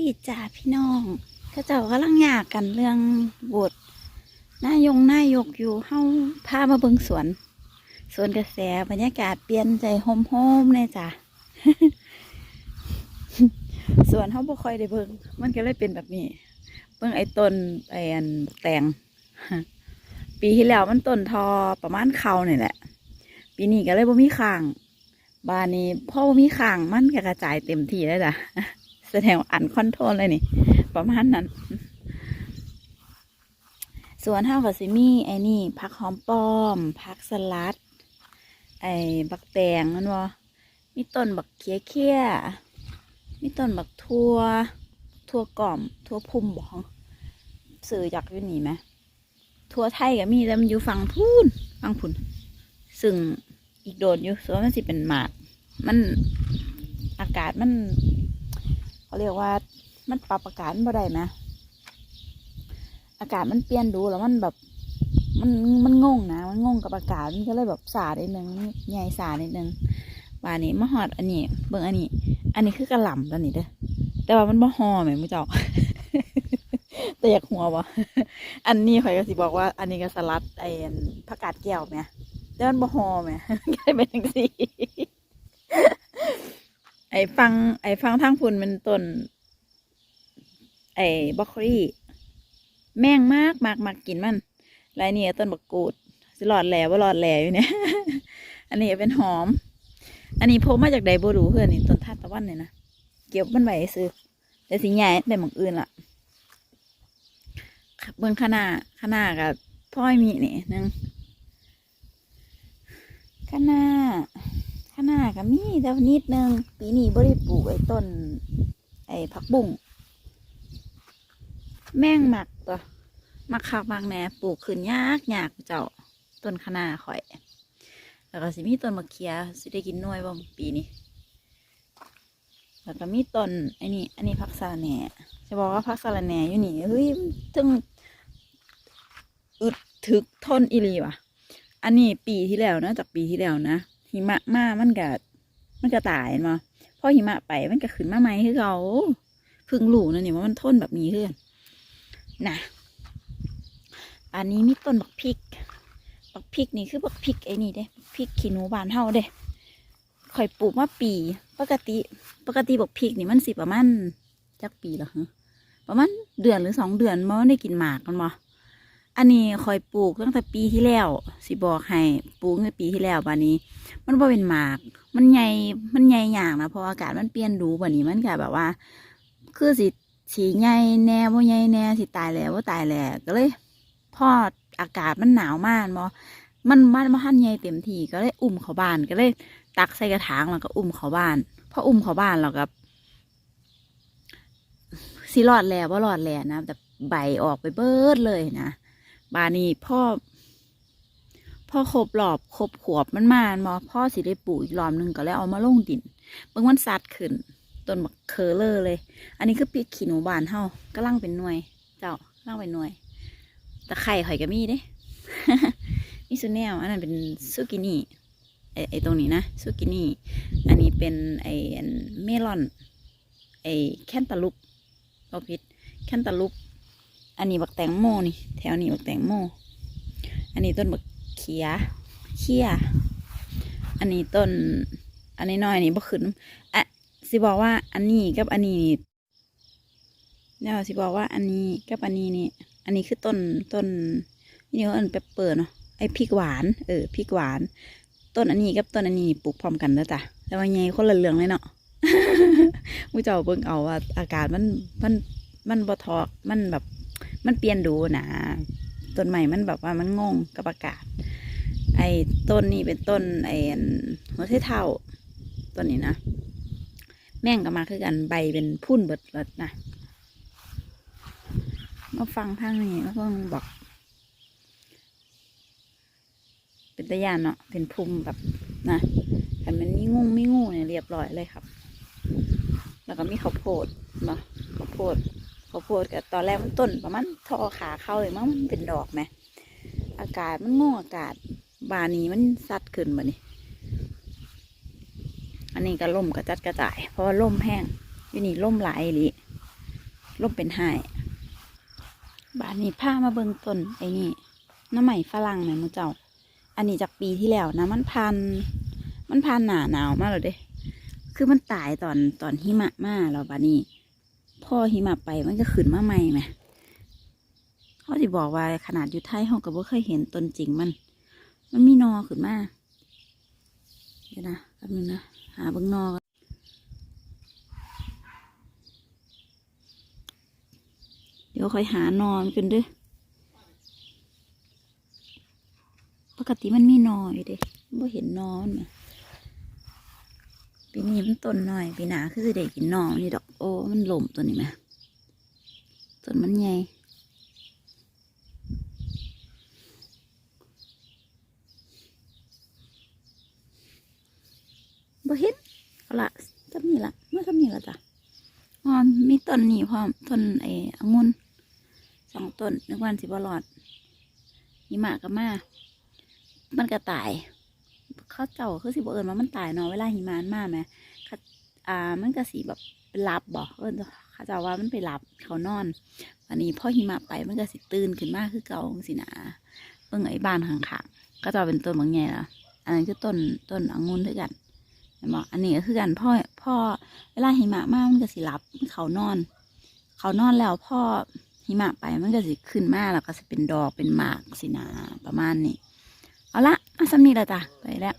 ดีจ้าพี่น้องเขาเจ้ากำลังยากกันเรื่องบทนายงนายกอยู่เฮาพามาเบิงสวน สวนกระแสบรรยากาศเปลี่ยนใจโฮมโฮมๆเลยจ้ะสวนเฮาบ่ค่อยได้เบิงมันก็เลยเป็นแบบนี้ เบิงไอ้ต้นไอ้อันแตงปีที่แล้วมันต้นทอประมาณเขานี่แหละ ปีนี้ก็เลยบ่มีข้าง บานนี้พ่อบ่มีข้างมันก็กระจายเต็มที่แล้วจ้ะ แสดงว่าอันคอนโทรลเลยนี่ ประมาณนั้น ส่วนเท่ากับซิมี่ไอ้นี่ผักหอมป้อมผักสลัด ไอ้บักแตงนั่นวะมีต้นบักเคี้ยเคี้ยมีต้นบักทั่วทั่วกล่อม ทั่วพุ่มบอกสื่อจากอยู่นี่ไหมทั่วไทยก็มีแต่มันอยู่ฝั่งพูนฝั่งพุ่นซึ่งอีกโดดอยู่ส่วนมันสิเป็นหมาก มันอากาศมัน เขาเรียกว่ามันปรับอากาศมันบ่ได้ไหมอากาศมันเปลี่ยนดูแล้วมันแบบ มันมันงงนะมันงงกับอากาศมันก็เลยแบบสาดนิดนึงใหญ่สาดนิดนึงบานนี้มะฮอดอันนี้ เบิ่งอันนี้ อันนี้คือกระหล่ำตัวนี้เด้อแต่ว่ามันบ่ฮอแหมมุเจ้าแต่อยากหัววะอันนี้ข่อยก็สิบอกว่า อันนี้ก็สลัดไอ้อันผักกาดแก้วแหมแต่มันบ่ฮอแหมก็เลยเป็นจังซี่ ไอ้ฟัง ไอ้ฟังทางพุ่นมันต้น ไอ้บรอกโคลีแม่งมากมากมากกินมันลายนี่ต้นบักกูดสิหลอดแหล่ว่าหลอดแหล่อยู่เนี่ย อันนี้เป็นหอม อันนี้พกมาจากไดโบรูเพื่อนนี่ต้นทานตะวันเนี่ยนะ เก็บมันไว้ซื้อแต่สิใหญ่ไปหมองอื่นล่ะเบิ่งขนาขนากับพ่อยมีนี่นึงขนาขนา กับมีแต่ว่านิดนึง ปีนี้บ่ได้ปลูกไอ้ต้น ไอ้ผักบุ้งแม่งหมักตัวมักคักมักแหน่ปลูกขึ้นยากยากเจ้าต้นคะนาข่อย แล้วก็สิมีต้นมะเขียสิได้กินน่วยบ่ปีนี้แล้วก็มีต้นไอ้นี่อันนี้ผักสะระแหน่จะบอกว่าผักสะระแหน่อยู่นี่เฮ้ยถึงอึดถึกทนอีหลีว่ะ อันนี้ปีที่แล้วนะจากปีที่แล้วนะหิมะมามันก็ มันก็ตายมาพอหิมะไปมันก็ขึ้นมาใหมคือเขาพึ่งรู้นะนี่ว่ามันทนแบบนี้เพื่อนนะอันนี้มีต้นบักพริก บักพริกนี่คือบักพริกไอ้นี่เด้พริกขี้หนูบานเฮาเด้ข่อยปลูกมาปี ปกติ ปกติบักพริกนี่มันสิประมาณจักปีหรอฮะประมาณเดือนหรือสองเดือนมันได้กินหมากมันบ่ อันนี้ข่อยปลูกตั้งแต่ปีที่แล้วสิบอกให้ปลูกตั้งแต่ปีที่แล้วบานนี้ มันบ่เป็นหมาก มันใหญ่มันใหญ่อย่างนะเพราะอากาศมันเปลี่ยนดูบันนี้มันก็แบบว่า คือสิสีใหญ่แน่บ่ใหญ่แน่สิตายแล้วว่าตายแล้วก็เลยพออากาศมันหนาวมากมอมันมันมาทันใหญ่เต็มทีก็เลยอุ้มเขาบ้านก็เลยตักใส่กระถางแล้วก็อุ้มเขาบ้านพออุ้มเขาบ้านเราก็สิรอดแล้วว่ารอดแล้วนะแต่ใบออกไปเบิดเลยนะ บานี้พ่อพ่อครบรอบครบขวบมันมามาพ่อสิได้ปลูกอีกรอบหนึงก็แล้วเอามาลงดินเบิ่งมันสัดขึ้นต้นบักเคอเลอร์เลย อันนี้คือปีกขี้หนูบานเฮากำลังเป็นหน่วย เจ้ากำลังเป็นหน่วยตะไคร่ข่อยก็มีเด้มีซูแนวอันนั้นเป็นซูกินี่ไอไอตรงนี้นะซูกินี่ อันนี้เป็นไออันเมลอน ไอแคนตาลูปเราพิดแคนตาลูป อันนี้บักแตงโมนี่ แถวนี้บักแตงโม อันนี้ต้นบักเขียเขียอันนี้ต้น อันนี้น้อยนี่บักขึ้นอะสิบอกว่าอันนี้กับอันนี้เนี่ยสิบอกว่าอันนี้กับอันนี้นี่ อันนี้คือต้นต้นนี่เขาเอินเปเปอร์เนาะไอพริกหวานเออพริกหวาน ต้นอันนี้กับต้นอันนี้ปลูกพร้อมกันแล้วจ้ะแต่ว่าไงคนละเรื่องเลยเนาะมูเจ้าเบิ่งเอาว่า อากาศมันมันมันบ่ทอกมันแบบ มันเปลี่ยนดูนะต้นใหม่มันแบบว่ามันงงกับอากาศ ไอ้ต้นนี้เป็นต้นไอ้อันหัวไชเท้าต้นนี้นะ แม่งก็มาคือกันใบเป็นพุ่นเบิดเลยนะมาฟังทางนี้มาเพิ่งบอก เป็นตะยานเนาะเป็นภูมิแบบนะแต่มันมีงูมีงูเนี่ยเรียบร้อยเลยครับ แล้วก็มีข้าวโพดเนาะข้าวโพด ข้าวโพดกับตอนแรกมันต้นประมาณทอขาเข้าเลยมั้งมันเป็นดอกไหม อากาศมันงงอากาศบานี้มันซัดขึ้นมานี่อันนี้ก็ล่มกระจัดกระจาย เพราะว่าล่มแห้งอยู่นี่ล่มหลายอีหลีลมเป็นไห้บานนี้ผ้ามาเบิ่งต้นไอ้นี่น้ำใหม่ฝรั่งเนี่ยมึงเจ้า อันนี้จากปีที่แล้วนะมันพัน มันพันหนาหนาวมากเลยเด้ คือมันตายตอนตอนหิมะมาแล้วบานี้ พ่อหิมะไปมันก็ขึ้นมาใหม่ไหมเขาสิบอกว่าขนาดอยู่ไทยเขาก็บ่เคยเห็นต้นจริงมัน มันมีนอขึ้นมาเดี๋ยวนะแป๊บนึงนะหาเบิ่งนอกเดี๋ยวค่อยหานอนกันด้วยปกติมันมีนออยู่เด้บ่เห็นนอนไหม ปีนี้มันต้นหน้อยปีหนาคือสิได้กินนองนี่ดอกโอ้มันหล่มตัวนี้ไหมต้นมันใหญ่บ่เห็นเอาละจำนี่ละเมื่อจำนี่ละจ้ะอ๋อมีต้นนี่พร้อมต้นไอ้องุ่นสองต้นนึกวันสิบรอดหิมะก็มา มันก็ตาย ข้าเจ้าคือสิบเอิญว่ามันตายเนาะเวลาหิมะมันมาไหมเขาอ่ามันก็สีแบบเป็นหลับบอกเอิญเขาเจ้าว่ามันไปหลับเขานอนวันนี้พ่อหิมะไปมันก็สิตื่นขึ้นมาคือเก่าสินะเบิ่งไอ้บ้านข้างๆก็จะเป็นต้นบางแง่ละอันนั้นคือต้นต้นองุ่นด้วยกันเห็นบอกอันนี้ก็คือกันพ่อพ่อเวลาหิมะมามันก็สิหลับเขานอน เขานอนแล้วพ่อหิมะไปมันก็สิขึ้นมาแล้วก็จะเป็นดอกเป็นหมากสินะประมาณนี้เอาละ มาสำนีและจ้ะไปแล้ว